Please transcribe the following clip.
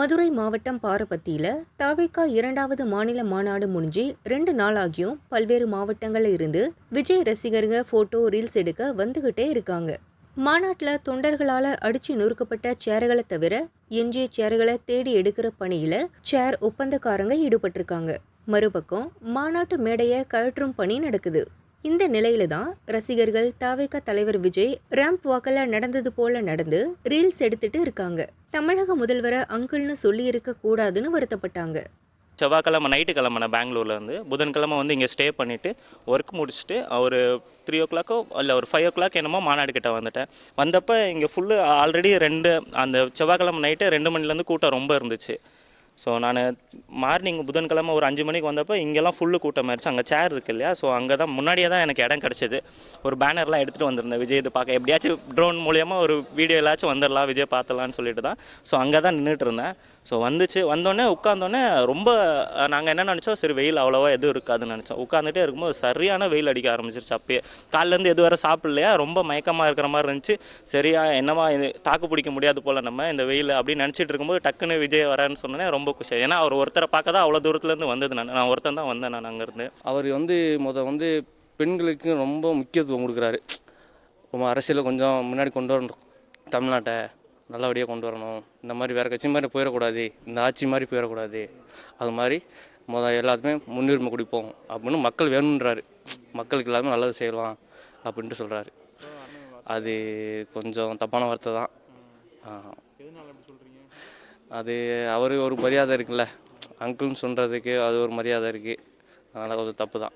மதுரை மாவட்டம் பாரபத்தியில் தவிகா இரண்டாவது மாநில மாநாடு முடிஞ்சு ரெண்டு நாளாகியும் பல்வேறு மாவட்டங்களில் இருந்து விஜய் ரசிகருங்க ஃபோட்டோ ரீல்ஸ் எடுக்க வந்துகிட்டே இருக்காங்க. மாநாட்டில் தொண்டர்களால் அடிச்சு நொறுக்கப்பட்ட சேர்களை தவிர எஞ்சிய சேர்களை தேடி எடுக்கிற பணியில் சேர் ஒப்பந்தக்காரங்க ஈடுபட்டிருக்காங்க. மறுபக்கம் மாநாட்டு மேடையை கழற்றும் பணி நடக்குது. இந்த நிலையில தான் ரசிகர்கள் தவிக தலைவர் விஜய் ரேம்ப் வாக்கில் நடந்தது போல நடந்து ரீல்ஸ் எடுத்துட்டு இருக்காங்க. தமிழக முதல்வரை அங்கிள்னு சொல்லி இருக்கக்கூடாதுன்னு வருத்தப்பட்டாங்க. செவ்வாய்க்கிழமை நைட்டு கிளம்புனேன் பெங்களூர்லேருந்து புதன்கிழமை வந்து இங்கே ஸ்டே பண்ணிவிட்டு ஒர்க் முடிச்சுட்டு ஒரு த்ரீ ஓ கிளாக்கோ இல்லை ஒரு ஃபைவ் ஓ கிளாக் என்னமோ மாநாடு கிட்ட வந்துட்டேன். வந்தப்போ இங்கே ஃபுல்லு ஆல்ரெடி ரெண்டு அந்த செவ்வாய்க்கிழமை நைட்டு ரெண்டு மணிலேருந்து கூட்டம் ரொம்ப இருந்துச்சு. ஸோ நான் மார்னிங் புதன்கிழமை ஒரு அஞ்சு மணிக்கு வந்தப்போ இங்கெல்லாம் ஃபுல்லு கூட்டம் ஆயிடுச்சு. அங்கே சேர் இருக்கு இல்லையா? ஸோ அங்கே தான் முன்னாடியே தான் எனக்கு இடம் கிடச்சிது. ஒரு பேனர்லாம் எடுத்துகிட்டு வந்திருந்தேன். விஜய் இது பார்க்க. எப்படியாச்சும் ட்ரோன் மூலியமா ஒரு வீடியோ எல்லாச்சும் வந்துடலாம் விஜய் பார்த்துலான்னு சொல்லிட்டு தான். ஸோ அங்கே தான் நின்றுட்டு இருந்தேன். ஸோ வந்துச்சு. வந்தோடனே உட்காந்தோடனே ரொம்ப நாங்கள் என்ன நினச்சோம்? சரி வெயில் அவ்வளோவா எதுவும் இருக்காதுன்னு நினச்சோம். உட்காந்துட்டே இருக்கும்போது சரியான வெயில் அடிக்க ஆரம்பிச்சிருச்சு அப்பயே. காலிலேருந்து எது வர சாப்பிட்லையா? ரொம்ப மயக்கமாக இருக்கிற மாதிரி இருந்துச்சு. சரியா என்னவா இது தாக்கு பிடிக்க முடியாது போல் நம்ம இந்த வெயில் அப்படின்னு நினச்சிட்டு இருக்கும்போது டக்குன்னு விஜய் வரேன்னு சொன்னோன்னே ரொம்ப குஷி ஏன்னா அவர் ஒருத்தரை பார்க்க தான் அவ்வளோ தூரத்துலேருந்து வந்தது நான். நான் ஒருத்தன் தான் வந்தேன் நான் அங்கேருந்து. அவர் வந்து முத வந்து பெண்களுக்கு ரொம்ப முக்கியத்துவம் கொடுக்குறாரு. ரொம்ப அரசியலில் கொஞ்சம் முன்னாடி கொண்டு வரணும். தமிழ்நாட்டை நல்லபடியாக கொண்டு வரணும். இந்த மாதிரி வேறு கட்சி மாதிரி போயிடக்கூடாது. இந்த ஆட்சி மாதிரி போயிடக்கூடாது. அது மாதிரி முத எல்லாத்துமே முன்னுரிமை கொடுப்போம். அப்படின்னு மக்கள் வேணுன்றாரு. மக்களுக்கு எல்லாமே நல்லது செய்யலாம் அப்படின்ட்டு சொல்கிறாரு அது கொஞ்சம் தப்பான வார்த்தை தான். ஆ. அது அவரு ஒரு மரியாதை இருக்குல்ல. அங்கிள்னு சொல்கிறதுக்கு அது ஒரு மரியாதை இருக்குது அதனால் கொஞ்சம் தப்பு தான்